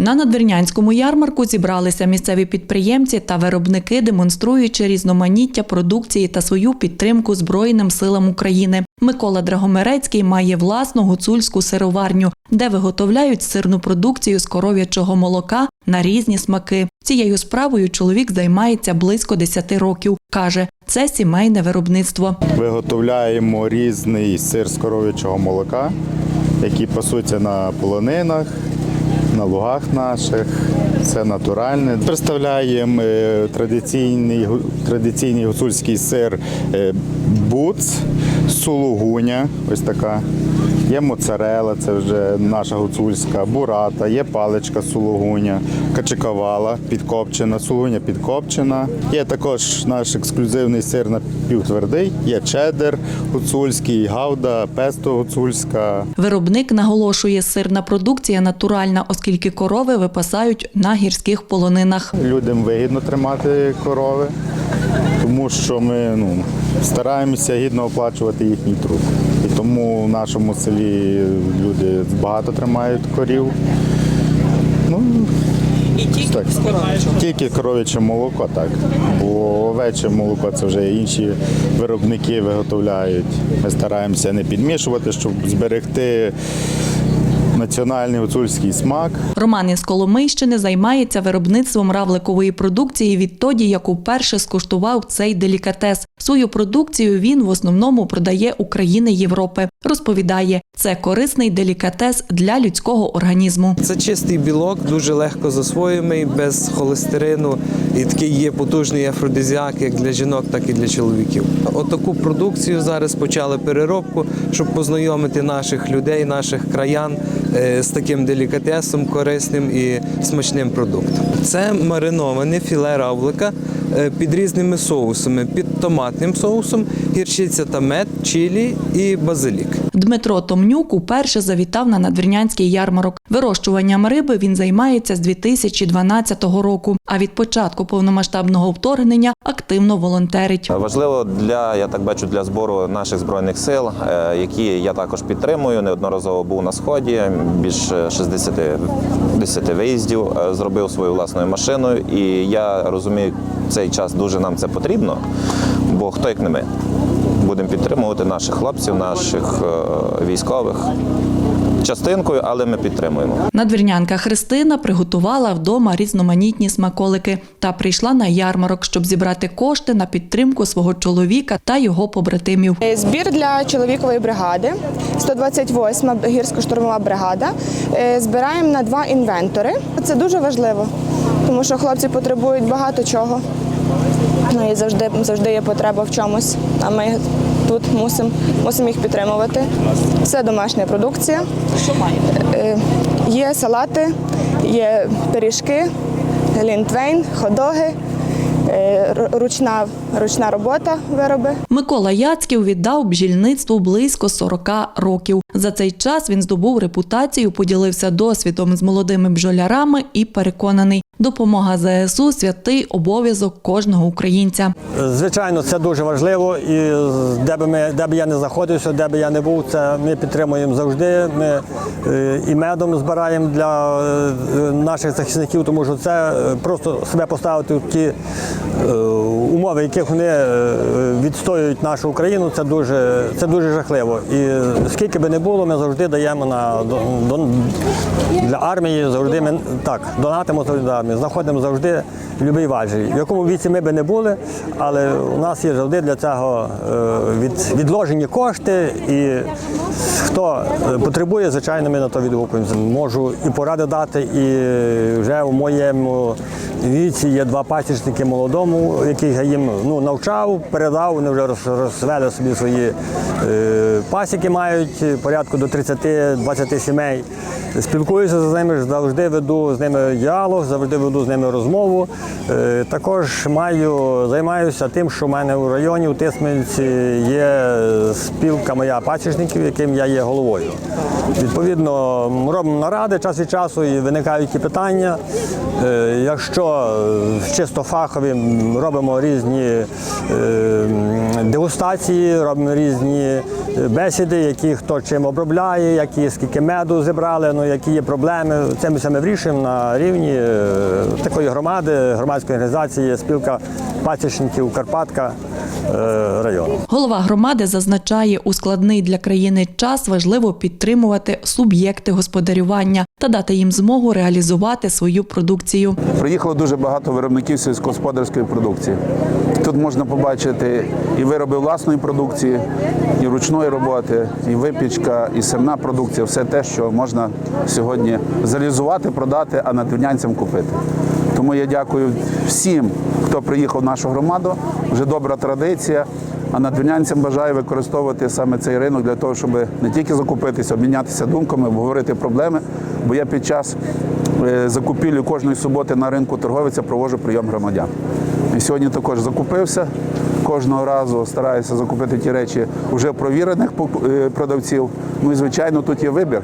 На надвірнянському ярмарку зібралися місцеві підприємці та виробники, демонструючи різноманіття продукції та свою підтримку Збройним силам України. Микола Драгомерецький має власну гуцульську сироварню, де виготовляють сирну продукцію з коров'ячого молока на різні смаки. Цією справою чоловік займається близько 10 років. каже, це сімейне виробництво. Виготовляємо різний сир з коров'ячого молока, який пасуться на полонинах, на лугах наших. Це натуральне. Представляємо е, традиційний, традиційний гуцульський сир е, буц, сулугуня, ось така. Є моцарела, це вже наша гуцульська, бурата, є паличка сулугуня, качекавала підкопчена, сулугуня підкопчена. Є також наш ексклюзивний сир напівтвердий, є чеддер гуцульський, гауда, песто гуцульська. Виробник наголошує, сирна продукція натуральна, оскільки корови випасають на гірських полонинах. Людям вигідно тримати корови, тому що ми ну, стараємося гідно оплачувати їхній труд. І тому в нашому селі люди багато тримають корів. Ну, І тільки так. Тільки коров'яче молоко, так. Бо овече молоко це вже інші виробники виготовляють. Ми стараємося не підмішувати, щоб зберегти національний гуцульський смак. Роман із Коломийщини займається виробництвом равликової продукції відтоді, як уперше скуштував цей делікатес. Свою продукцію він в основному продає України Європи. Розповідає, це корисний делікатес для людського організму. Це чистий білок, дуже легко засвоюємий, без холестерину. І такий є потужний афродизіак як для жінок, так і для чоловіків. Отаку продукцію зараз почали переробку, щоб познайомити наших людей, наших краян е, з таким делікатесом, корисним і смачним продуктом. Це мариноване філе равлика е, під різними соусами, під томатним соусом, гірчиця та мед, чилі і базилік. Дмитро Томнюк уперше завітав на надвірнянський ярмарок. Вирощуванням риби він займається з 2012 року. А від початку повномасштабного вторгнення активно волонтерить. Важливо для я так бачу для збору наших збройних сил, е, які я також підтримую. Неодноразово був на сході. Більше 60 10 виїздів е, зробив своєю власною машиною. І я розумію, цей час дуже нам це потрібно, бо хто як не ми. Будемо підтримувати наших хлопців, наших е, військових частинкою, але ми підтримуємо. Надвірнянка Христина приготувала вдома різноманітні смаколики та прийшла на ярмарок, щоб зібрати кошти на підтримку свого чоловіка та його побратимів. Е, Збір для чоловікової бригади, 128-ма гірсько-штурмова бригада. Е, Збираємо на два інвентори. Це дуже важливо, тому що хлопці потребують багато чого. Ну і завжди, завжди є потреба в чомусь. А ми тут мусимо мусимо їх підтримувати. Це домашня продукція. Що маєте? Е, Є салати, є пиріжки, лінтвейн, ходоги, е, ручна, ручна робота вироби. Микола Яцьків віддав бджільництву близько 40 років. За цей час він здобув репутацію, поділився досвідом з молодими бджолярами і переконаний, допомога ЗСУ святий обов'язок кожного українця. Звичайно, це дуже важливо, і де би ми, де б я не знаходився, де би я не був, це ми підтримуємо завжди. Ми е, і медом збираємо для е, наших захисників, тому що це е, просто себе поставити в ті умови, яких вони е, відстоюють нашу Україну. Це дуже, це дуже жахливо. І скільки би не було, ми завжди даємо на до- до- для армії. Завжди ми так донатимо завжди до армії. Знаходимо завжди любий важіль. В якому віці ми би не були, але у нас є завжди для цього е, від, відложені кошти. І хто е, потребує, звичайно, ми на то відгукуємося. Можу і поради дати, і вже у моєму віці є два пасічники молодому, яких я їм ну, навчав, передав, вони вже розвели собі свої е, пасіки, мають порядку до 30-20 сімей. Спілкуюся з ними, завжди веду з ними діалог, завжди веду з ними розмову. Е, Також маю, займаюся тим, що в мене у районі у Тисменці є спілка моя пасічників, яким я є головою. Відповідно, робимо наради час від часу і виникають ті питання. Е, Якщо е, чисто фахові робимо різні. е, дегустації, робимо різні е, бесіди, які хто чим обробляє, які скільки меду зібрали, ну які є проблеми. Це ми саме вирішуємо на рівні такої громади, громадської організації, спілка пасічників Карпатка району. Голова громади зазначає, у складний для країни час важливо підтримувати суб'єкти господарювання та дати їм змогу реалізувати свою продукцію. Приїхало дуже багато виробників сільськогосподарської продукції. Тут можна побачити і вироби власної продукції, і ручної роботи, і випічка, і сирна продукція все те, що можна сьогодні залізувати, продати, а надвірнянцям купити. Тому я дякую всім, хто приїхав в нашу громаду. Вже добра традиція. А надвірнянцям бажаю використовувати саме цей ринок для того, щоб не тільки закупитися, обмінятися думками, обговорити проблеми. Бо я під час е, закупівлі кожної суботи на ринку торговиця проводжу прийом громадян. І сьогодні також закупився. Кожного разу стараюся закупити ті речі вже провірених е, продавців. Ну і звичайно, тут є вибір.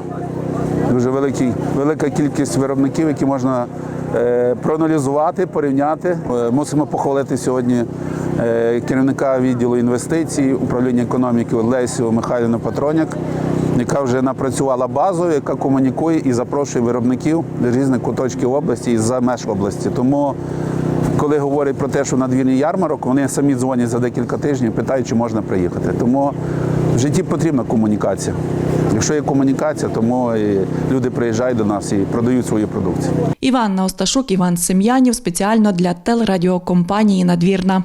Дуже великий, велика кількість виробників, які можна проаналізувати, порівняти. Е, мусимо похвалити сьогодні е, керівника відділу інвестицій, управління економіки Лесю Михайлівну Патроняк, яка вже напрацювала базу, яка комунікує і запрошує виробників з різних куточків області і за меж області. Тому коли говорять про те, що надвірний ярмарок, вони самі дзвонять за декілька тижнів, питають, чи можна приїхати. Тому в житті потрібна комунікація. Якщо є комунікація, тому люди приїжджають до нас і продають свою продукцію. Іванна Осташук, Іван Сем'янів спеціально для телерадіокомпанії Надвірна.